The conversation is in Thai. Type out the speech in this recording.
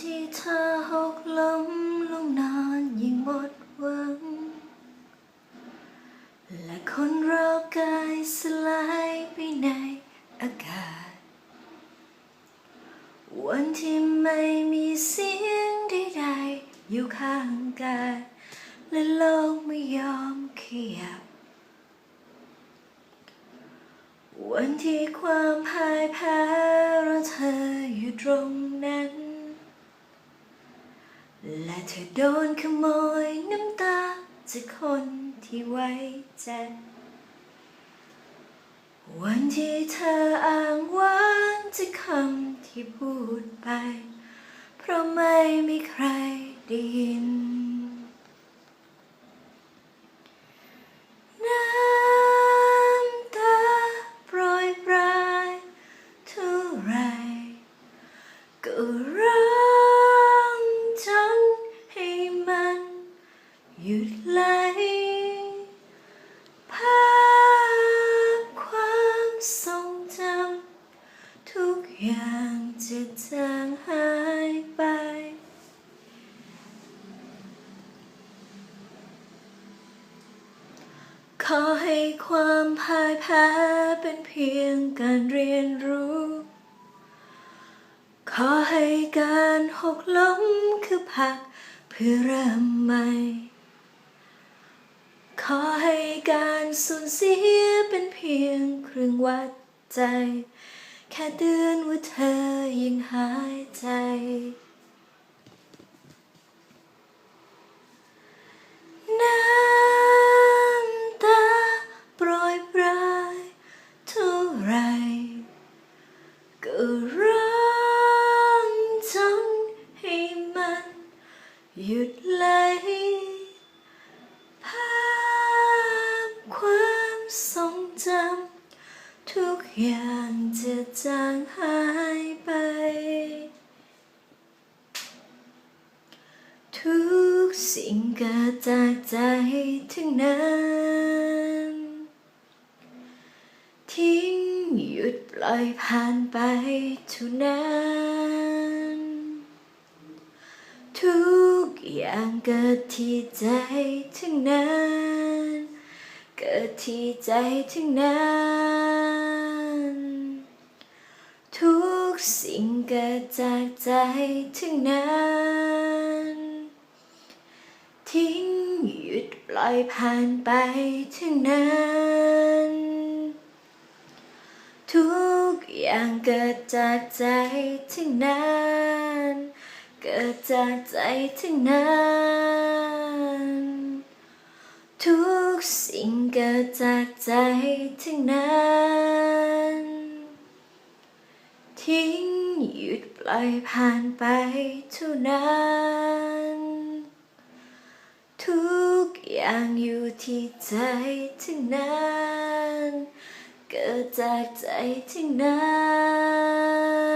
ที่เธอหกล้มลงนอนยิ่งหมดหวัง และคนเรากายสลายไปในอากาศ วันที่ไม่มีเสียงใดๆอยู่ข้างกายและโลกไม่ยอมขยับวันที่ความพ่ายแพ้รอเธออยู่ตรงนั้น และเธอโดนขโมยน้ำตาจากคนที่ไว้ใจ วันที่เธออ้างว้างจากคำที่พูดไป เพราะไม่มีใครได้ยินน้ำตาโปรยปลายท่าไรก็ร้ จะจางหายไป ขอให้ความพ่ายแพ้เป็นเพียงการเรียนรู้ ขอให้การหกล้มคือพักเพื่อเริ่มใหม่ ขอให้การสูญเสียเป็นเพียงเครื่องวัดใจ แค่เตือนว่าเธอยังหายใจ น้ำตาโปรยปลายเท่าไรก็ร้องจนให้มันหยุดไหล ทุกอย่างจะจางหายไป ทุกสิ่งเกิดจากใจทั้งนั้น ทิ้งหยุดปล่อยผ่านไปเท่านั้น ทุกอย่างเกิดที่ใจทั้งนั้น เกิดที่ใจทั้งนั้น ทุก สิ่งเกิดจากใจทั้งนั้น ทิ้งหยุดปล่อยผ่านไปทั้งนั้น ทุกอย่างเกิดจากใจทั้งนั้น เกิดจากใจทั้งนั้น ทุกสิ่งเกิดจากใจทั้งนั้น ทิ้งหยุดปล่อยผ่านไปเท่านั้น ทุกอย่างอยู่ที่ใจทั้งนั้น เกิดจากใจทั้งนั้น